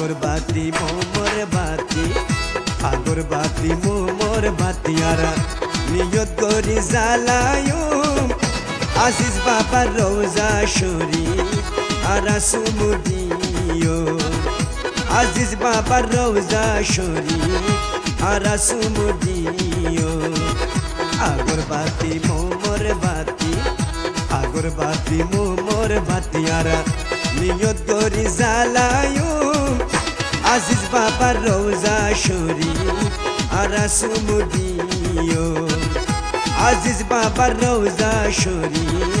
বাতি মোমর বাতি, আগর বাতি মোমর বাতি, আর নিয়ত করি জ্বালায়ুম। আজিজ বাবার রোজা শরীফ, আর সুমুদিও আজিজ বাবার রোজা শরীফ, আর সুমুদিও আগর বাতি মোমর বাতি, আগর বাতি মোমর বাতি, আর নিয়ত করি জ্বালায়ুম। আজিজ বাবার রোজা শরীফ আর মুদিও। আজিজ বাবার রোজা শরীফ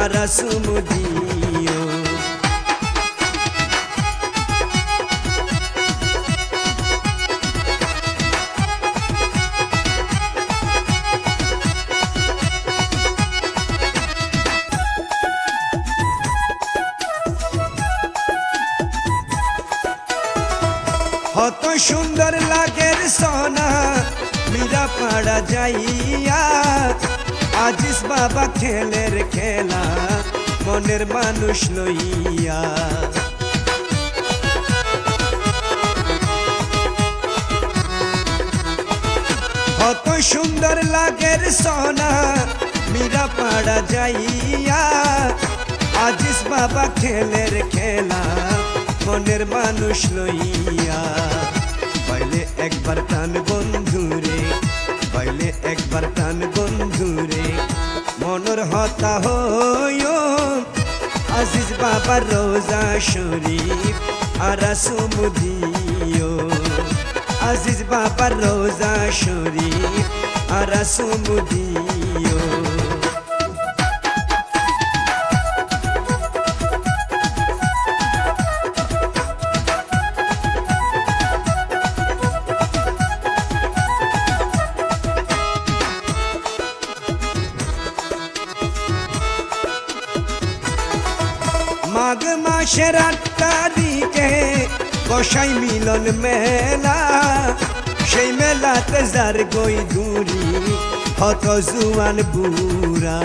আর সুমুদিও সুন্দর লাগের সোনা। মীরা পাড়া যাইয়া আজিস বাবা খেলের খেলা, মনের মানুষ লইয়া। কত সুন্দর লাগের সোনা, মীরা পাড়া যাইয়া আজিস বাবা খেলের খেলা, মনের মানুষ লইয়া। হতা হইও। আজিজ বাবার রোজা শরীফ আর সুমদিও আজিজ বাবার রোজা শরীফ আর সুমুদিও মাঘ মাসের আট তারিখে কষাই মিলন মেলা। সেই মেলাতে যার গই দূরি, হত জুয়ান বুড়া।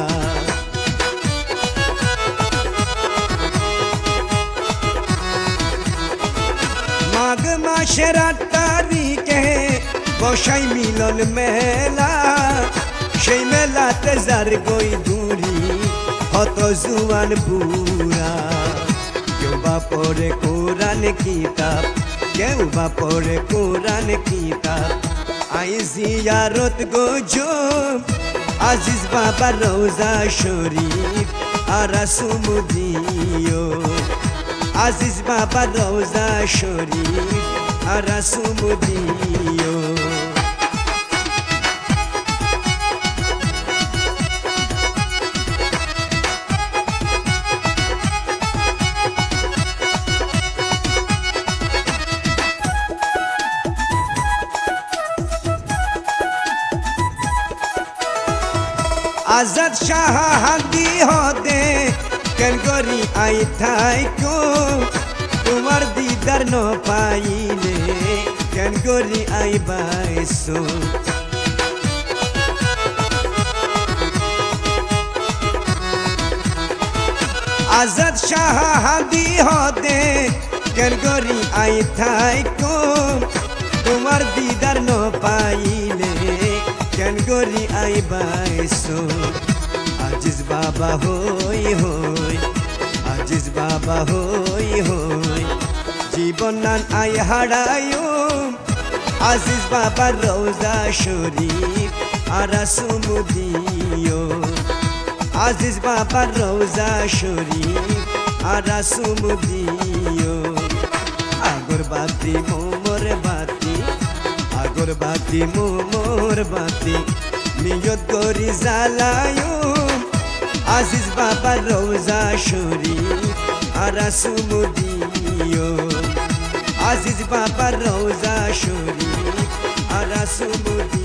মাঘ মাসের আট তারিখে কষাই মিলন মেলা। সেই মেলাতে যার গই দূরি, হত জুয়ান বুড়া। বা পড়ে কোরআন কিতাব, কেউ বা পড়ে কোরআন কিতাব। আই জিয়ারত গজব আজিজ বাবা রোজা শরীফ, আর সুমুদিও আজিজ বাবা রোজা শরীফ, আর সুমুদিও আজাদ শাহ হাদি হদে কেন করি আই থাইকো তোমার দিদার ন পাইলে কেন করি আই বাইসো? আজাদ শাহ হাদি হদে কেন করি আই থাইকো তোমার দিদার ন পাইলে কেন করি আই বাইসো আজিজ বাবা হই হই আজিজ বাবা হই হই জীবন নান আই হারায়ো আজিজ বাবা রোজা শরীফ আর সুমুদিও আজিজ বাবা রোজা শরীফ আর সুমুদিও আগর বাতি মোমর বাতি আগর বাতি মোর বাতি। নিয়ত করি জ্বালায়ো। আজিজ বাবা রোজা শরীফ, আর সুমুদিও আজিজ বাবা রোজা শরীফ, আর সুমুদিও